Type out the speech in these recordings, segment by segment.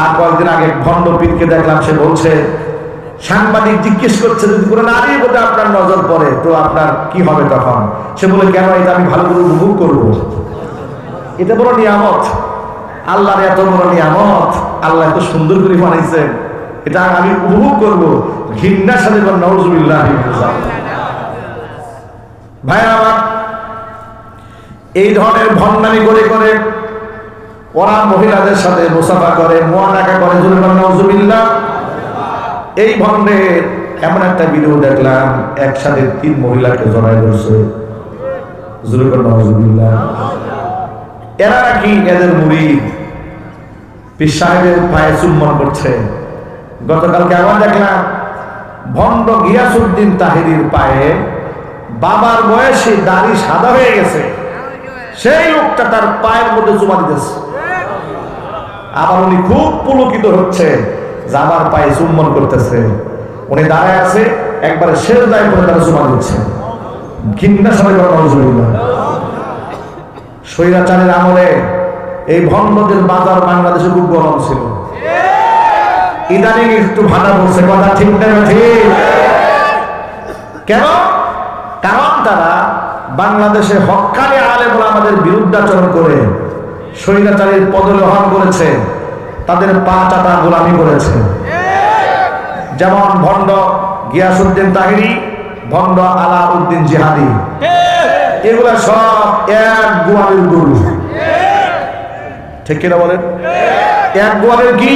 আর কয়েকদিন আগে ভণ্ড পীরকে দেখলাম, সে বলছে, সাংবাদিক জিজ্ঞেস করছে, যদি কোনো নারীর প্রতি আপনার নজর পড়ে, তো আপনার কি হবে তখন? সে বলে, কেন এটা আমি ভালো করে উপভোগ করব? এটা বড় নিয়ামত। আল্লাহর এত বড় নিয়ামত, আল্লাহ এত সুন্দর করে বানাইছেন। এটা আমি উপভোগ করব। ঘৃণার সাথে নজরুল্লাহ ভাই আমার এই ধরনের ভণ্ডামি করে করে ওরা মহিলাদের সাথে মুসাফা করে মোয়ানাকা করে এই ভণ্ডের এমন একটা ভিডিও দেখলাম, একসাথে তিন মহিলাকে জড়াই ধরছে। এরা এদের সাহেবের পায়ে চুম্বন করছে। গতকালকে আবার দেখলাম, ভণ্ড গিয়াসুদ্দিন তাহিরির পায়ে বাবার বয়সে দাড়ি সাদা হয়ে গেছে। সেই লোকটা তার পায়ের মধ্যে চুমা দিতেছে। আবার উনি খুব পুলকিত হচ্ছে যে আমার পায়ে চুম্বন করতেছে। উনি দাঁড়ায় আছে, একবারে শেষ দায় করে তারা চুমা দিচ্ছে। সবাই স্বৈরাচারের আমলে এই বাজার বাংলাদেশে খুব গরম ছিল। ইদানিং একটু ভাড়া কথা ঠিক না কেন? কারণ তারা বাংলাদেশে হকানি আলেম আমাদের বিরুদ্ধাচরণ করে স্বৈরাচারীর পদলোহন করেছে তাদের পা চাটা গোলামি করেছে। যেমন ভণ্ড গিয়াসুদ্দিন তাহিরি, ভণ্ড আলাউদ্দিন জিহাদি। এগুলা সব এক গোয়ালের গরু। ঠিক কিনা বলেন? এক গোয়ালের কি?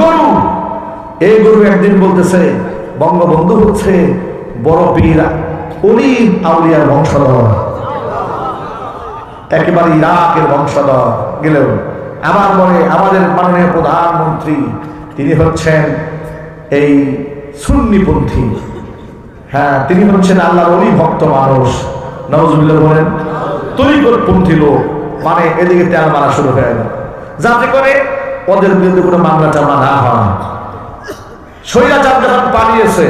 গরু। এই গরু একদিন বলতেছে, বঙ্গবন্ধু হচ্ছে বড় পীর উনি আউলিয়ার বংশধর। একেবারে ইরাকের বংশধর গেলেও। আবার বলে, আমাদের মাননীয় প্রধানমন্ত্রী, তিনি হচ্ছেন এই সুন্নিপন্থী। হ্যাঁ তিনি হচ্ছেন আল্লাহর অলি ভক্ত মানুষ। নওয়াজুবিল্লাহ বলেন তরিকরপন্থী লোক মানে এদিকে তেল মারা শুরু হয়ে গেল। যাতে করে ওদের বিরুদ্ধে কোনো মামলা টামলা না হয়। স্বৈরাচার যখন পালিয়েছে,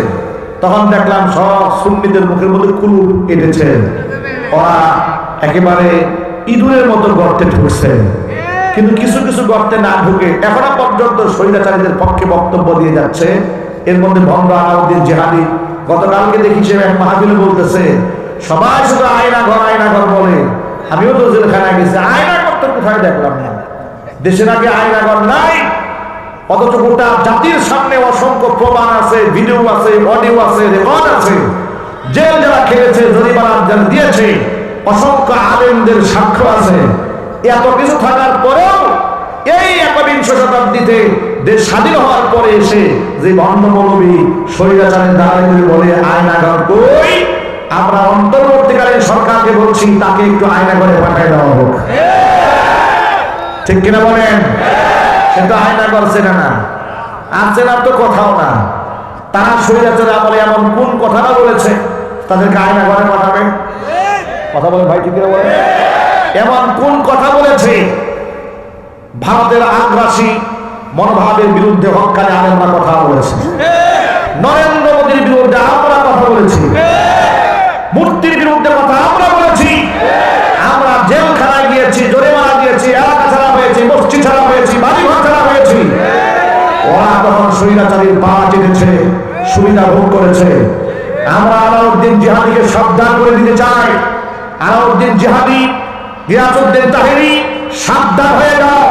তখন দেখলাম সব সুন্নিদের মুখের মধ্যে কুলু কেটেছে ওরা একেবারে ইঁদুরের মতো গর্তে ঢুকছে কিন্তু কিছু কিছু গর্তে না ঢুকে এখনও পর্যন্ত স্বৈরাচারীদের পক্ষে বক্তব্য দিয়ে যাচ্ছে। এর মধ্যে ভঙ্গ আলাউদ্দিন জেহাদি গতকালকে দেখি সে এক বলতেছে, সবাই শুধু আয়না ঘর আয়না ঘর বলে। আমিও তো জেলখানায় গেছি, আয়না ঘর তো কোথায় দেখলাম না। দেশের আগে আয়না ঘর নাই। অথচ গোটা জাতির সামনে অসংখ্য প্রমাণ আছে, ভিডিও আছে, অডিও আছে, রেকর্ড আছে। জেল যারা খেলেছে জরিমানা দিয়েছে অসংখ্য আলেমদের সাক্ষ্য আছে। এত কিছু থাকার পরেও এই একবিংশ শতাব্দীতে দেশ স্বাধীন হওয়ার পরে এসে যে বর্ণমৌলবী স্বৈরাচারের দাঁড়ায় বলে, আয়নাঘর কই? আমরা অন্তর্বর্তীকালীন সরকারকে বলছি, তাকে একটু আয়না আয়নাঘরে পাঠিয়ে দেওয়া হোক। ঠিক কিনা বলেন? কিন্তু আয়না করছে না না। আছে না তো কথাও না। তারা স্বৈরাচারে আমলে এমন কোন কথাটা বলেছে? তাদেরকে আয়না ঘরে পাঠাবে কথা বলে ভাই, ঠিক বলেন? এমন কোন কথা বলেছে? ভারতের আগ্রাসী মনোভাবের বিরুদ্ধে হকালে আলেমরা কথা বলেছে। নরেন্দ্র মোদীর বিরুদ্ধে আমরা কথা বলেছি। মূর্তির বিরুদ্ধে কথা আমরা বলেছি। আমরা জেলখানায় গিয়েছি, জরিমানা দিয়েছি, এলাকা ছাড়া হয়েছি, মসজিদ ছাড়া হয়েছি, বাড়িঘর ছাড়া হয়েছি। ওরা তখন স্বৈরাচারীর পা টেনেছে, সুবিধা ভোগ করেছে। আমরা আলাউদ্দিন জিহাদিকে সাবধান করে দিতে চাই। আলাউদ্দিন গিয়াসুদ্দিন তাহেরি সাবধান হয়ে যাও।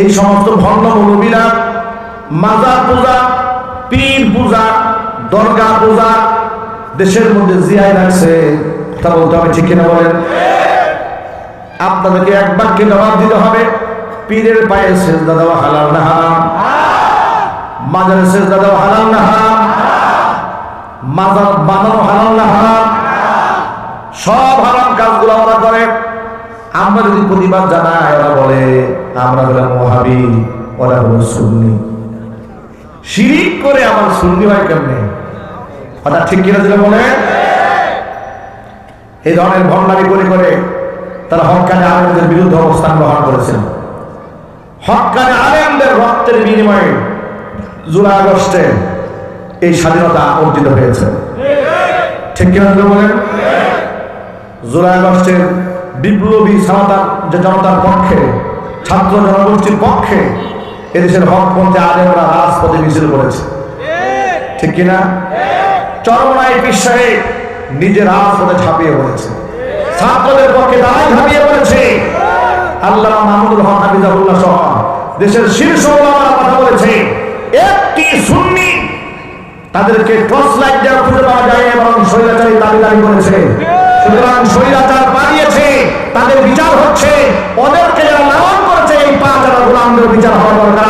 এই সমস্ত ভণ্ড মাজার পূজা, পীর পূজা, দরগা পূজা, দেশের মধ্যে জিয়াই রাখছে। তা বলতে হবে ঠিক কিনা বলেন? আপনাদেরকে এক বাক্যে জবাব দিতে হবে। পীরের পায়ে সেজদা দেওয়া হালাল না। মাজারে সেজদা দেওয়া হালাল না। মাজার বানানো হালাল না। সব হারাম কাজগুলো ওরা করে। আমরা যদি প্রতিবাদ জানাই ওরা বলে, আমরা হলাম মহাবি, ওরা হলো সুন্নি। শিরিক করে আমার সুন্নি হয় কেমনে? কথা ঠিক কিনা দিলে বলে? এই ধরনের ভণ্ডামি করে করে তারা হকানে আলেমদের বিরুদ্ধে অবস্থান গ্রহণ করেছেন হকানে আলেমদের রক্তের বিনিময়ে জুলাই আগস্টে এই স্বাধীনতা অর্জিত হয়েছে। ঠিক কিনা বলেন? জুলাই আগস্টের বিপ্লবী জনতার যে জনতার পক্ষে, ছাত্র জনগোষ্ঠীর পক্ষে এদেশের হকপন্থী আলেমরা রাজপথে মিছিল করেছে। ঠিক কিনা? চরমনায় বিশ্বাসে নিজের রাজপথে ছাপিয়ে পড়েছে। ছাত্রদের পক্ষে তারাই ঝাঁপিয়ে পড়েছে আল্লাহ মাহমুদুল হক হাফিজাহুল্লাহ সহ দেশের শীর্ষ ওলামারা কথা বলেছে। একটি সুন্নি তাদেরকে টর্চ লাইট দেওয়া খুঁজে পাওয়া যায় এবং স্বৈরাচারী দাবি দাবি করেছে। সুতরাং স্বৈরাচার পালিয়েছে তাদের বিচার হচ্ছে, ওদেরকে যারা লালন করেছে, এই পাঁচ হাজার গোলামদের বিচার হওয়ার দরকার